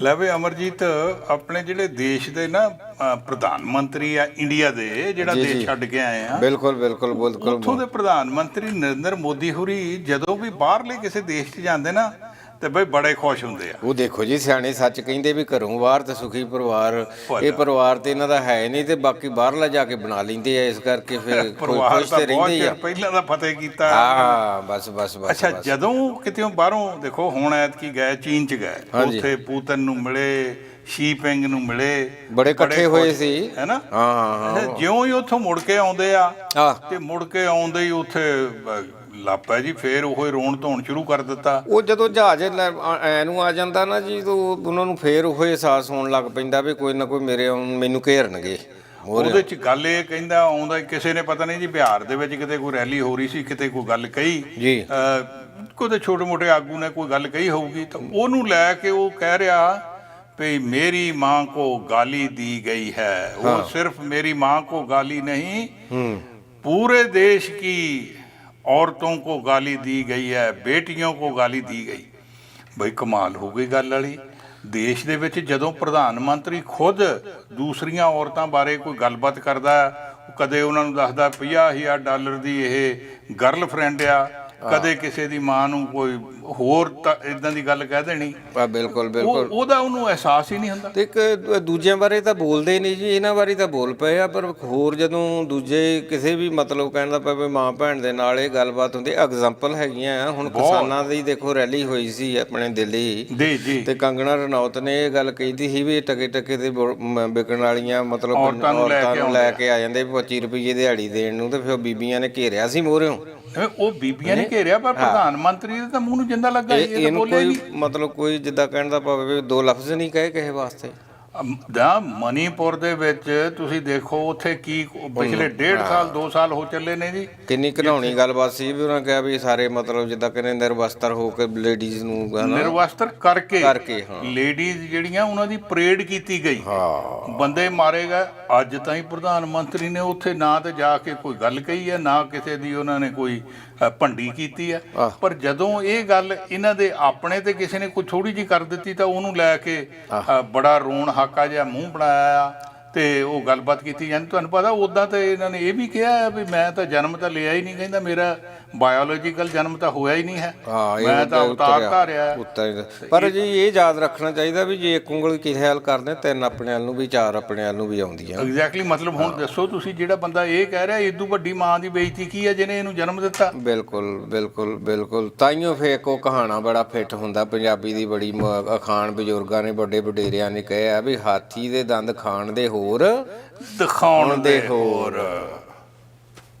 ਲੈ ਵੀ ਅਮਰਜੀਤ ਆਪਣੇ ਜਿਹੜੇ ਦੇਸ਼ ਦੇ ਨਾ ਪ੍ਰਧਾਨ ਮੰਤਰੀ ਆ ਇੰਡੀਆ ਦੇ ਜਿਹੜਾ ਜੀ, ਦੇਸ਼ ਜੀ। ਛੱਡ ਕੇ ਆਏ ਆ ਬਿਲਕੁਲ ਬਿਲਕੁਲ ਬਿਲਕੁਲ ਉੱਥੋਂ ਦੇ ਪ੍ਰਧਾਨ ਮੰਤਰੀ ਨਰਿੰਦਰ ਮੋਦੀ ਹੁਰੀ ਜਦੋਂ ਵੀ ਬਾਹਰਲੇ ਕਿਸੇ ਦੇਸ਼ 'ਚ ਜਾਂਦੇ ਨਾ ਤੇ ਬਈ ਬੜੇ ਖੁਸ਼ ਹੁੰਦੇ ਆ। ਉਹ ਦੇਖੋ ਜੀ ਸਿਆਣੇ ਸੱਚ ਕਹਿੰਦੇ ਵੀ ਘਰੋਂ ਬਾਹਰ ਤੇ ਸੁਖੀ ਪਰਿਵਾਰ। ਇਹ ਪਰਿਵਾਰ ਤੇ ਇਹਨਾਂ ਦਾ ਹੈ ਨਹੀਂ ਤੇ ਬਾਕੀ ਬਾਹਰਲਾ ਜਾ ਕੇ ਬਣਾ ਲੈਂਦੇ ਆ ਇਸ ਕਰਕੇ ਫਿਰ ਖੁਸ਼ ਤਾਂ ਰਹਿੰਦੇ ਆ। ਪਹਿਲਾਂ ਦਾ ਫਤਿਹ ਕੀਤਾ। ਹਾਂ ਬਸ ਬਸ ਬਸ ਅੱਛਾ। ਜਦੋਂ ਕਿਤੇ ਬਾਹਰੋਂ ਦੇਖੋ ਹੁਣ ਐਤਕੀ ਗਏ ਚੀਨ 'ਚ ਗਏ। ਉੱਥੇ ਪੂਤਨ ਨੂੰ ਮਿਲੇ ਸ਼ੀ ਪਿੰਗ ਨੂੰ ਮਿਲੇ ਬੜੇ ਇਕੱਠੇ ਹੋਏ ਸੀ। ਹੈਨਾ ਹਾਂ ਹਾਂ ਜਿਉਂ ਹੀ ਉੱਥੋਂ ਮੁੜ ਕੇ ਆਉਂਦੇ ਆ ਤੇ ਮੁੜ ਕੇ ਆਉਂਦੇ ਹੀ ਉੱਥੇ ਲਾਪਾ ਜੀ ਫੇਰ ਉਹ ਰੋਣ ਧੋਣ ਸ਼ੁਰੂ ਕਰ ਦਿੱਤਾ। ਉਹ ਜਦੋਂ ਜਹਾਜ਼ ਐ ਨੂੰ ਆ ਜਾਂਦਾ ਨਾ ਜੀ ਤਾਂ ਉਹਨਾਂ ਨੂੰ ਫੇਰ ਉਹ ਅਹਿਸਾਸ ਹੋਣ ਲੱਗ ਪੈਂਦਾ ਵੀ ਕੋਈ ਨਾ ਕੋਈ ਮੇਰੇ ਮੈਨੂੰ ਘੇਰਨਗੇ। ਉਹਦੇ ਚ ਗੱਲ ਇਹ ਕਹਿੰਦਾ ਆਉਂਦਾ ਕਿਸੇ ਨੇ ਪਤਾ ਨਹੀਂ ਜੀ ਬਿਹਾਰ ਦੇ ਵਿੱਚ ਕਿਤੇ ਕੋਈ ਰੈਲੀ ਹੋ ਰਹੀ ਸੀ ਕਿਤੇ ਕੋਈ ਗੱਲ ਕਹੀ। ਜੀ। ਕੋਈ ਛੋਟੇ-ਮੋਟੇ ਆਗੂ ਨੇ ਕੋਈ ਗੱਲ ਕਹੀ ਹੋਊਗੀ ਤਾਂ ਉਹਨੂੰ ਲੈ ਕੇ ਉਹ ਕਹਿ ਰਿਹਾ ਭਈ ਮੇਰੀ ਮਾਂ ਕੋ ਗਾਲੀ ਦੀ ਗਈ ਹੈ। ਉਹ ਸਿਰਫ ਮੇਰੀ ਮਾਂ ਕੋ ਗਾਲੀ ਨਹੀਂ ਪੂਰੇ ਦੇਸ਼ ਕੀ औरतों को गाली दी गई है ਬੇਟੀਆਂ ਕੋ ਗਾਲੀ ਦੀ ਗਈ ਬਈ ਕਮਾਲ ਹੋ ਗਈ ਗੱਲ ਵਾਲੀ ਦੇਸ਼ ਦੇ ਵਿੱਚ ਜਦੋਂ ਪ੍ਰਧਾਨ ਮੰਤਰੀ ਖੁਦ ਦੂਸਰੀਆਂ ਔਰਤਾਂ ਬਾਰੇ ਕੋਈ ਗੱਲਬਾਤ ਕਰਦਾ ਹੈ, ਉਹ ਕਦੇ ਉਹਨਾਂ ਨੂੰ ਦੱਸਦਾ 50000 ਡਾਲਰ ਦੀ ਇਹ ਗਰਲਫ੍ਰੈਂਡ ਆ ਕਦੇ ਕਿਸੇ ਦੀ ਮਾਂ ਨੂੰ ਕੋਈ ਹੋਰ ਤਾਂ ਇਦਾਂ ਦੀ ਗੱਲ ਕਹਿ ਦੇਣੀ। ਆ ਬਿਲਕੁਲ ਉਹ ਬਿਲਕੁਲ। ਉਹਦਾ ਉਹਨੂੰ ਅਹਿਸਾਸ ਹੀ ਨਹੀਂ ਹੁੰਦਾ। ਤੇ ਇੱਕ ਦੂਜਿਆਂ ਬਾਰੇ ਤਾਂ ਬੋਲਦੇ ਨਹੀਂ ਜੀ ਇਹਨਾਂ ਬਾਰੇ ਤਾਂ ਬੋਲ ਪਏ ਆ ਪਰ ਹੋਰ ਜਦੋਂ ਦੂਜੇ ਕਿਸੇ ਵੀ ਮਤਲਬ ਕਹਿਣ ਦਾ ਪਵੇ ਮਾਂ ਭੈਣ ਦੇ ਨਾਲ ਇਹ ਗੱਲਬਾਤ ਹੁੰਦੀ ਐਗਜ਼ਾਮਪਲ ਹੈਗੀਆਂ ਆ ਹੁਣ ਕਿਸਾਨਾਂ ਦੀ ਦੇਖੋ ਰੈਲੀ ਹੋਈ ਸੀ ਆਪਣੇ ਦਿੱਲੀ। ਜੀ ਜੀ। ਤੇ ਕੰਗਣਾ ਰਣੌਤ ਨੇ ਇਹ ਗੱਲ ਕਹਿੰਦੀ ਸੀ ਵੀ ਟਕੇ ਟਕੇ ਤੇ ਬੋ- ਮ- ਵਿਕਣ ਵਾਲੀਆਂ ਮਤਲਬ ਔਰਤਾਂ ਨੂੰ ਲੈ ਕੇ ਨੂੰ ਲੈ ਕੇ ਆ ਜਾਂਦੇ 25 ਰੁਪਏ ਦਿਹਾੜੀ ਦੇਣ ਨੂੰ ਤੇ ਫਿਰ ਉਹ ਬੀਬੀਆਂ ਨੇ ਘੇਰਿਆ ਸੀ ਮੋਹਰਿਓਂ ਐਵੇਂ ਉਹ ਬੀਬੀਆਂ ਨੇ ਘੇਰਿਆ ਪਰ ਪ੍ਰਧਾਨ ਮੰਤਰੀ ਦੇ ਤਾਂ ਮੂੰਹ ਨੂੰ ਜਿੰਦਾ ਲੱਗਾ ਇਹ ਤਾਂ ਇਹਨੂੰ ਬੋਲੇ ਕੋਈ ਨਹੀਂ। ਮਤਲਬ ਕੋਈ ਜਿੱਦਾਂ ਕਹਿਣ ਦਾ ਪਵੇ ਦੋ ਲਫ਼ਜ਼ ਨਹੀਂ ਕਹੇ ਕਿਸੇ ਵਾਸਤੇ। ਦਾ ਮਨੀਪੁਰ ਦੇ ਵਿੱਚ ਤੁਸੀਂ ਦੇਖੋ ਉੱਥੇ ਕੀ ਪਿਛਲੇ ਡੇਢ ਸਾਲ 2 ਸਾਲ ਹੋ ਚੱਲੇ ਨੇ ਜੀ। ਕਿੰਨੀ ਘਿਨਾਉਣੀ ਗੱਲਬਾਤ ਸੀ ਵੀ ਉਹਨਾਂ ਕਿਹਾ ਵੀ ਸਾਰੇ ਮਤਲਬ ਜਿੱਦਾਂ ਕਹਿੰਦੇ ਨਿਰਵਸਤਰ ਹੋ ਕੇ ਲੇਡੀਜ਼ ਨੂੰ ਨਿਰਵਸਤਰ ਕਰਕੇ ਕਰਕੇ ਹਾਂ। ਲੇਡੀਜ਼ ਜਿਹੜੀਆਂ ਉਹਨਾਂ ਦੀ ਪਰੇਡ ਕੀਤੀ ਗਈ। ਹਾਂ। ਬੰਦੇ ਮਾਰੇ ਗਏ। ਅੱਜ ਤਾਈਂ ਪ੍ਰਧਾਨ ਮੰਤਰੀ ਨੇ ਉੱਥੇ ਨਾ ਤੇ ਜਾ ਕੇ ਕੋਈ ਗੱਲ ਕਹੀ ਹੈ ਨਾ ਕਿਸੇ ਦੀ ਉਹਨਾਂ ਨੇ ਕੋਈ ਭੰਡੀ ਕੀਤੀ ਹੈ। ਪਰ ਜਦੋਂ ਇਹ ਗੱਲ ਇਹਨਾਂ ਦੇ ਆਪਣੇ ਤੇ ਕਿਸੇ ਨੇ ਕੋਈ ਥੋੜੀ ਜੀ ਕਰ ਦਿੱਤੀ ਤਾਂ ਉਹਨੂੰ ਲੈ ਕੇ ਬੜਾ ਰੋਣ ਹਾਕਾ ਜਿਹਾ ਮੂੰਹ ਬਣਾਇਆ ਆ। ਤੇ ਉਹ ਗੱਲਬਾਤ ਕੀਤੀ। ਜਾਂਦੀ ਤੁਹਾਨੂੰ ਪਤਾ ਉਦਾਂ ਤੇ ਇਹਨਾਂ ਨੇ ਇਹ ਵੀ ਕਿਹਾ ਹੈ ਵੀ ਮੈਂ ਤਾਂ ਜਨਮ ਤਾਂ ਲਿਆ ਹੀ ਨਹੀਂ ਕਹਿੰਦਾ ਮੇਰਾ ਬਾਇਓਲੋਜੀਕਲ ਜਨਮ ਤਾਂ ਹੋਇਆ ਹੀ ਨਹੀਂ ਹੈ। ਹਾਂ ਇਹ ਮੈਂ ਤਾਂ ਉੱਤਰ- ਧਾਰਿਆ ਹੈ। ਉੱਤਰ ਪਰ ਜੀ ਇਹ ਯਾਦ ਰੱਖਣਾ ਚਾਹੀਦਾ ਵੀ ਜੇ ਇੱਕ ਉਂਗਲ ਕਿਸੇ ਹਾਲ ਕਰਦੇ ਤਿੰਨ ਆਪਣੇ ਵੱਲ ਨੂੰ ਵੀ ਚਾਰ ਆਪਣੇ ਵੱਲ ਨੂੰ ਵੀ ਆਉਂਦੀਆਂ। ਐਗਜ਼ੈਕਟਲੀ ਮਤਲਬ ਹੁਣ ਦੱਸੋ ਤੁਸੀਂ ਜਿਹੜਾ ਬੰਦਾ ਇਹ ਕਹਿ ਰਿਹਾ ਇਦੋਂ ਵੱਡੀ ਮਾਂ ਦੀ ਬੇਇੱਜ਼ਤੀ ਕੀ ਹੈ ਜਿਹਨੇ ਇਹਨੂੰ ਜਨਮ ਦਿੱਤਾ? ਬਿਲਕੁਲ ਬਿਲਕੁਲ ਬਿਲਕੁਲ। ਤਾਈਓ ਫੇ ਕੋ ਕਹਾਣਾ ਬੜਾ ਫਿੱਟ ਹੁੰਦਾ ਪੰਜਾਬੀ ਦੀ ਬੜੀ ਮ- ਅਖਾਣ ਬਜ਼ੁਰਗਾਂ ਨੇ ਵੱਡੇ ਵਡੇਰਿਆਂ ਨੇ ਕਿਹਾ ਵੀ ਹਾਥੀ ਦੇ ਦੰਦ ਖਾਣ ਦੇ ਹੋਰ ਦਿਖਾਉਣ ਦੇ ਹੋਰ।